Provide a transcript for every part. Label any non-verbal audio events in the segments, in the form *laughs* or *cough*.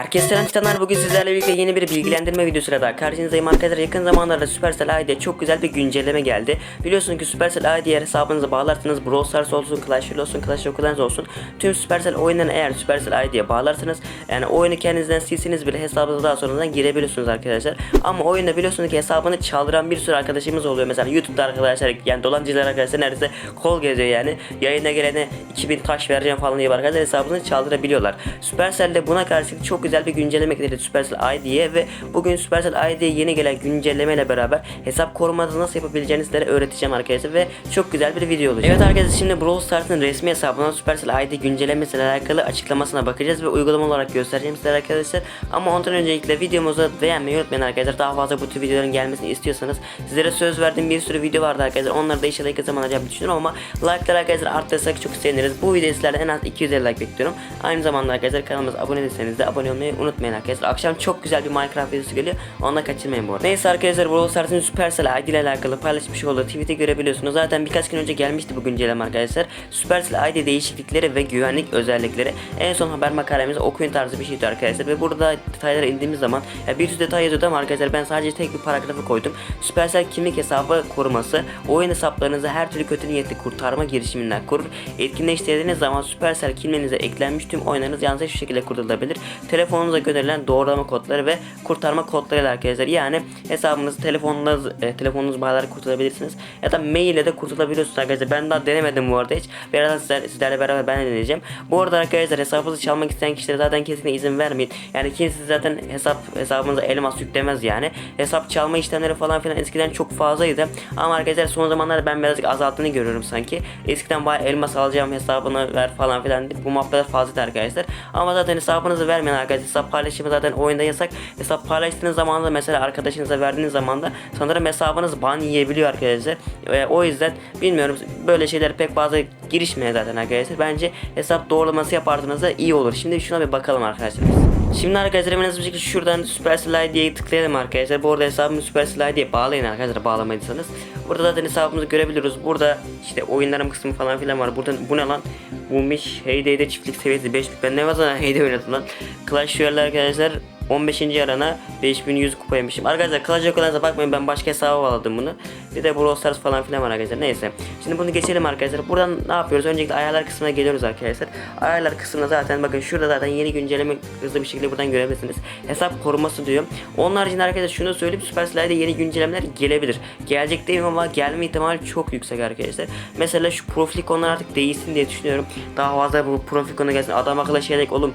Herkese selam titanlar. Bugün sizlerle birlikte yeni bir bilgilendirme videosuyla daha karşınızdayım arkadaşlar. Yakın zamanlarda Supercell ID'ye çok güzel bir güncelleme geldi. Biliyorsunuz ki Supercell ID'ye hesabınızı bağlarsanız Brawl Stars olsun Clash Royale olsun Clash of olsun tüm Supercell oyunlarını eğer Supercell ID'ye bağlarsanız yani oyunu kendinizden silseniz bile hesabınıza daha sonradan girebiliyorsunuz arkadaşlar. Ama oyunda biliyorsunuz ki hesabını çaldıran bir sürü arkadaşımız oluyor. Mesela YouTube'da arkadaşlar yani dolancılar arkadaşlar neredeyse kol geziyor yani. Yayına gelene 2000 taş vereceğim falan diye arkadaşlar hesabını çaldırabiliyorlar. Supercell de buna karşı çok güzel bir güncelleme getirdi Supercell ID'ye ve bugün Supercell ID'ye yeni gelen güncelleme ile beraber hesap korumanızı nasıl yapabileceğinizi sizlere öğreteceğim arkadaşlar ve çok güzel bir video olacak. Evet arkadaşlar şimdi Brawl Stars'ın resmi hesabından Supercell ID güncellemesiyle alakalı açıklamasına bakacağız ve uygulama olarak göstereceğim sizlere arkadaşlar. Ama ondan öncelikle videomuzu beğenmeyi unutmayın arkadaşlar. Daha fazla bu tür videoların gelmesini istiyorsanız sizlere söz verdiğim bir sürü video vardı arkadaşlar. Onları da inşallah yakın zamanda yapmayı düşünüyorum ama like'lar arkadaşlar arttırırsak çok seviniriz. Bu video sizlerden en az 250 like bekliyorum. Aynı zamanda arkadaşlar kanalımıza abone değilseniz de abone olmayı unutmayın arkadaşlar. Akşam çok güzel bir Minecraft videosu geliyor. Onu da kaçırmayın bu arada. Neyse arkadaşlar Brawl Stars'ın Supercell ID ile alakalı paylaşmış olduğu tweet'i görebiliyorsunuz. Zaten birkaç gün önce gelmişti bu güncelleme arkadaşlar. Supercell ID değişiklikleri ve güvenlik özellikleri. En son haber makalemiz okuyun tarzı bir şeydi arkadaşlar. Ve burada detaylara indiğimiz zaman ya bir sürü detay yazıyordu ama arkadaşlar ben sadece tek bir paragrafı koydum. Supercell kimlik hesabı koruması oyun hesaplarınızı her türlü kötü niyetli kurtarma girişiminden korur. Etkinleştirdiğiniz zaman Supercell kimliğinize eklenmiş tüm oyunlarınız yalnızca şu şekilde kurtarılabilir. Telefonunuza gönderilen doğrulama kodları ve kurtarma kodlarıyla arkadaşlar. Yani hesabınızı telefonunuz e, telefonunuz bağlayarak kurtarabilirsiniz. Ya da mail ile de kurtulabiliyorsunuz arkadaşlar. Ben daha denemedim bu arada hiç. Birazdan sizler, sizlerle beraber ben de deneyeceğim. Bu arada arkadaşlar hesabınızı çalmak isteyen kişilere zaten kesinlikle izin vermeyin. Yani kimse zaten hesap hesabınıza elmas yüklemez yani. Hesap çalma işlemleri falan filan eskiden çok fazlaydı. Ama arkadaşlar son zamanlarda ben birazcık azalttığını görüyorum sanki. Eskiden bayağı elmas alacağım hesabını ver falan filan bu muhabbetler fazlaydı arkadaşlar. Ama zaten hesabınızı vermeyin arkadaşlar. Hesap paylaşımı zaten oyunda yasak. Hesap paylaştığınız zaman da mesela arkadaşınıza verdiğiniz zaman da sanırım hesabınız ban yiyebiliyor arkadaşlar. E, o yüzden bilmiyorum böyle şeyler pek fazla girişmeye zaten arkadaşlar. Bence hesap doğrulaması yaparsanız da iyi olur. Şimdi şuna bir bakalım arkadaşlar. Şimdi arkadaşlar hemen hızlı bir şekilde şuradan Supercell ID'ye tıklayalım arkadaşlar. Bu arada hesabımı Supercell ID'ye bağlayın arkadaşlar bağlamadıysanız. Burada zaten hesabımızı görebiliyoruz. Burada işte oyunlarım kısmı falan filan var. Burada bu ne lan? Bulmuş Heyday'de çiftlik seviyesi 5 ben ne zaman Heyday oynadım lan. Clash Royale arkadaşlar 15. arana 5100 kupa yemişim. Arkadaşlar Clash Clans'a bakmayın ben başka hesaba bağladım bunu. Bir de Brawl Stars falan filan var arkadaşlar. Neyse. Şimdi bunu geçelim arkadaşlar. Buradan ne yapıyoruz? Öncelikle ayarlar kısmına geliyoruz arkadaşlar. Ayarlar kısmına zaten bakın şurada zaten yeni güncelleme hızlı bir şekilde buradan görebilirsiniz. Hesap koruması diyor. Onun haricinde arkadaşlar şunu söyleyeyim Supercell'de yeni güncellemeler gelebilir. Gelecek değil ama gelme ihtimali çok yüksek arkadaşlar. Mesela şu profil ikonlar artık değişsin diye düşünüyorum. Daha fazla bu profil ikonu gelsin. Adam akıllı şeyler oğlum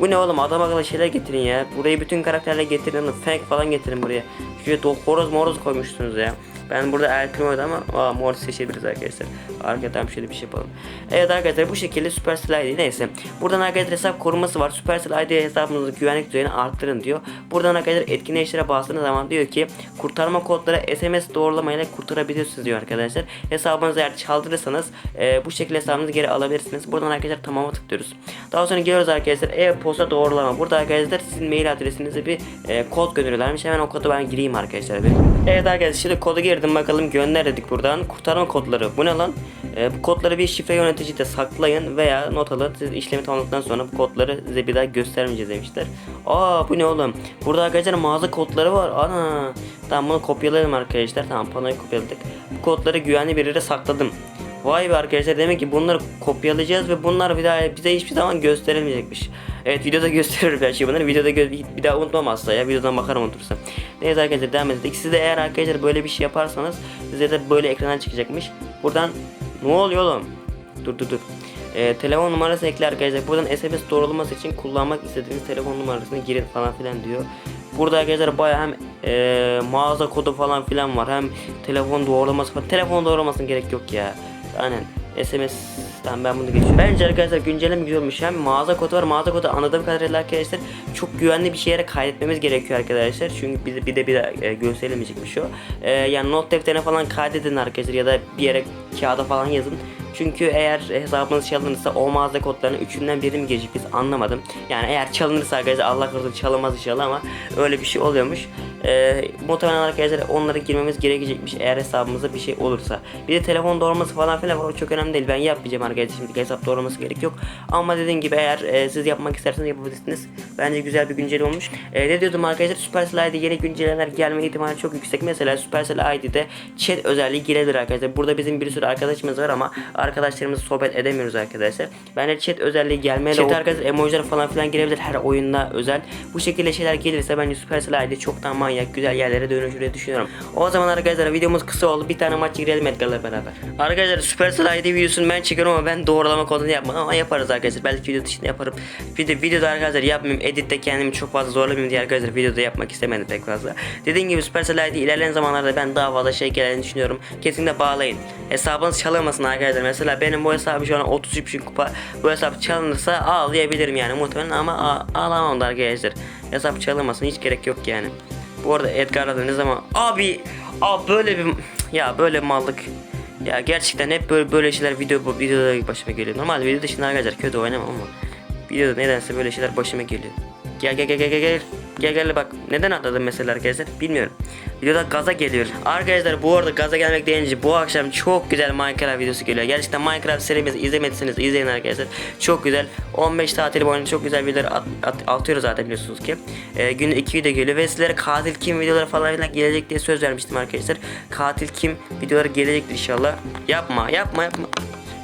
bu ne oğlum adam akıllı şeyler getirin ya. Burayı bütün karakterle getirin. Fake falan getirin buraya. Şuraya horoz moroz koymuşsunuz ya. Ben burada El Primo'da ama aa, mor seçebiliriz arkadaşlar. Arkadan şöyle bir şey yapalım. Evet arkadaşlar bu şekilde Supercell ID neyse. Buradan arkadaşlar hesap koruması var. Supercell ID hesabınızı güvenlik düzeyini arttırın diyor. Buradan arkadaşlar etkinleştire bastığınız zaman diyor ki kurtarma kodları SMS doğrulamayla kurtarabiliyorsunuz diyor arkadaşlar. Hesabınızı eğer çaldırırsanız e, bu şekilde hesabınızı geri alabilirsiniz. Buradan arkadaşlar tamama tıklıyoruz. Daha sonra geliyoruz arkadaşlar e-posta doğrulama. Burada arkadaşlar sizin mail adresinize bir e, kod gönderiyorlarmış. Hemen o kodu ben gireyim arkadaşlar. Bir. Evet arkadaşlar şimdi kodu girdim bakalım gönder dedik buradan. Kurtarma kodları. Bu ne lan? E, bu kodları bir şifre yöneticide saklayın veya not alın. Siz işlemi tamamladıktan sonra bu kodları size bir daha göstermeyeceğiz demişler. Aa bu ne oğlum? Burada arkadaşlar mağaza kodları var. Ana. Tamam bunu kopyalayalım arkadaşlar. Tamam panoyu kopyaladık. Bu kodları güvenli bir yere sakladım. Vay be arkadaşlar demek ki bunları kopyalayacağız ve bunlar bir daha bize hiçbir zaman gösterilmeyecekmiş. Evet videoda *laughs* gösteririm her şeyi bunları. Videoda bir daha unutmam asla ya. Videodan bakarım unutursam. Neyse arkadaşlar devam edelim. Siz de eğer arkadaşlar böyle bir şey yaparsanız size de böyle ekrana çıkacakmış. Buradan ne oluyor oğlum? Dur dur dur. Ee, telefon numarası ekle arkadaşlar. Buradan SMS doğrulaması için kullanmak istediğiniz telefon numarasını girin falan filan diyor. Burada arkadaşlar baya hem ee, mağaza kodu falan filan var. Hem telefon doğrulaması falan. Telefon doğrulamasına gerek yok ya. Aynen. SMS tamam ben bunu geçiyorum. Bence arkadaşlar güncelleme güzel olmuş. Hem mağaza kodu var. Mağaza kodu anladığım kadarıyla arkadaşlar çok güvenli bir şeye kaydetmemiz gerekiyor arkadaşlar. Çünkü bir de bir de, bir de e, gösterilmeyecekmiş o. E, yani not defterine falan kaydedin arkadaşlar ya da bir yere kağıda falan yazın. Çünkü eğer hesabınız çalınırsa o mağaza kodlarının üçünden biri mi girecek biz anlamadım. Yani eğer çalınırsa arkadaşlar Allah korusun çalınmaz inşallah ama öyle bir şey oluyormuş. Ee, muhtemelen arkadaşlar onlara girmemiz gerekecekmiş eğer hesabımızda bir şey olursa. Bir de telefon doğraması falan filan var o çok önemli değil. Ben yapmayacağım arkadaşlar şimdi hesap doğraması gerek yok. Ama dediğim gibi eğer e, siz yapmak isterseniz yapabilirsiniz. Bence güzel bir güncel olmuş. E, ne diyordum arkadaşlar Supercell ID yeni güncellemeler gelme ihtimali çok yüksek. Mesela Supercell ID'de chat özelliği girebilir arkadaşlar. Burada bizim bir sürü arkadaşımız var ama arkadaşlarımızla sohbet edemiyoruz arkadaşlar. Bence chat özelliği gelmeye Chat arkadaşlar emojiler falan filan girebilir her oyunda özel. Bu şekilde şeyler gelirse bence Supercell ID çok daha manyak güzel yerlere dönüşür diye düşünüyorum. O zaman arkadaşlar videomuz kısa oldu. Bir tane maç girelim Edgar'la beraber. Arkadaşlar Supercell ID videosunu ben çekiyorum ama ben doğrulama kodunu yapmam ama yaparız arkadaşlar. Belki video dışında yaparım. Bir de videoda arkadaşlar yapmayayım. Editte kendimi çok fazla zorlamayayım diye arkadaşlar videoda yapmak istemedim pek fazla. Dediğim gibi Supercell ID ilerleyen zamanlarda ben daha fazla şey geleceğini düşünüyorum. Kesinlikle bağlayın. Hesabınız çalınmasın arkadaşlar. Mesela benim bu hesabı şu an 33 bin kupa. Bu hesap çalınırsa ağlayabilirim yani muhtemelen ama ağ- ağlamam da arkadaşlar. Hesap çalınmasın hiç gerek yok yani. Bu arada Edgar'la da ne zaman abi abi böyle bir ya böyle mallık ya gerçekten hep böyle böyle şeyler video bu videoda başıma geliyor. Normalde video dışında arkadaşlar kötü oynamam ama videoda nedense böyle şeyler başıma geliyor. Gel gel gel gel gel gel. Gel gel bak neden atladım mesela arkadaşlar bilmiyorum. Videoda gaza geliyor. Arkadaşlar bu arada gaza gelmek deyince bu akşam çok güzel Minecraft videosu geliyor. Gerçekten Minecraft serimizi izlemediyseniz izleyin arkadaşlar. Çok güzel. 15 tatil boyunca çok güzel videolar at, at- atıyoruz zaten biliyorsunuz ki. Ee, günde 2 video geliyor ve sizlere katil kim videoları falan filan gelecek diye söz vermiştim arkadaşlar. Katil kim videoları gelecektir inşallah. Yapma yapma yapma.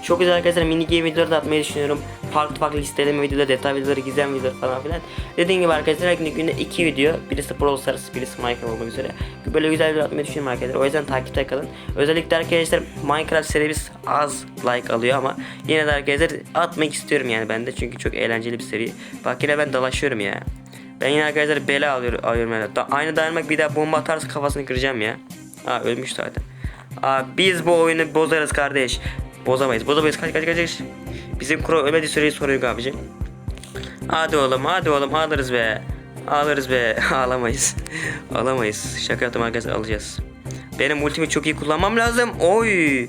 Çok güzel arkadaşlar mini game videoları da atmayı düşünüyorum. Farklı farklı listeleme videoları, detay videoları, gizem videoları falan filan. Dediğim gibi arkadaşlar her gün günde 2 video. Birisi Brawl Stars, birisi Minecraft olmak üzere. Böyle güzel video atmayı düşünüyorum arkadaşlar. O yüzden takipte kalın. Özellikle arkadaşlar Minecraft serimiz az like alıyor ama yine de arkadaşlar atmak istiyorum yani ben de. Çünkü çok eğlenceli bir seri. Bak yine ben dalaşıyorum ya. Ben yine arkadaşlar bela alıyorum, alıyorum yani. Da, aynı dayanmak bir daha bomba atarsa kafasını kıracağım ya. Aa ölmüş zaten. Aa biz bu oyunu bozarız kardeş. Bozamayız. Bozamayız. Kaç kaç kaç. Bizim kuro ölmediği süreyi soruyor abicim. Hadi oğlum hadi oğlum alırız be. Alırız be. *laughs* Ağlamayız. Alamayız. Şaka yaptım arkadaşlar alacağız. Benim ultimi çok iyi kullanmam lazım. Oy.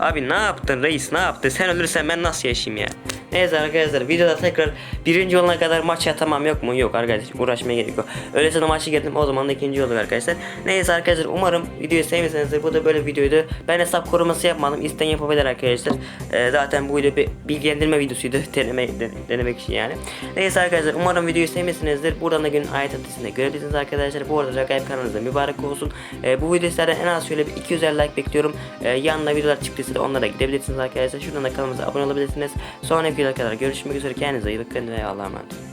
Abi ne yaptın reis ne yaptın? Sen ölürsen ben nasıl yaşayayım ya? Neyse arkadaşlar videoda tekrar birinci olana kadar maç atamam yok mu? Yok arkadaşlar uğraşmaya gerek yok. Öyleyse de maçı girdim o zaman da ikinci olduk arkadaşlar. Neyse arkadaşlar umarım videoyu sevmişsinizdir. Bu da böyle videoydu. Ben hesap koruması yapmadım. İsteyen yapabilir arkadaşlar. Ee, zaten bu video bir bilgilendirme videosuydu. *laughs* Deneme, de- denemek için yani. Neyse arkadaşlar umarım videoyu sevmişsinizdir. Buradan da günün ayet adresinde görebilirsiniz arkadaşlar. Bu arada Rakayip kanalınızda mübarek olsun. Ee, bu video en az şöyle bir 200 like bekliyorum. Ee, yanına videolar çıktıysa da onlara gidebilirsiniz arkadaşlar. Şuradan da kanalımıza abone olabilirsiniz. Sonraki videolara kadar görüşmek üzere. Kendinize iyi bakın ve Allah'a emanet.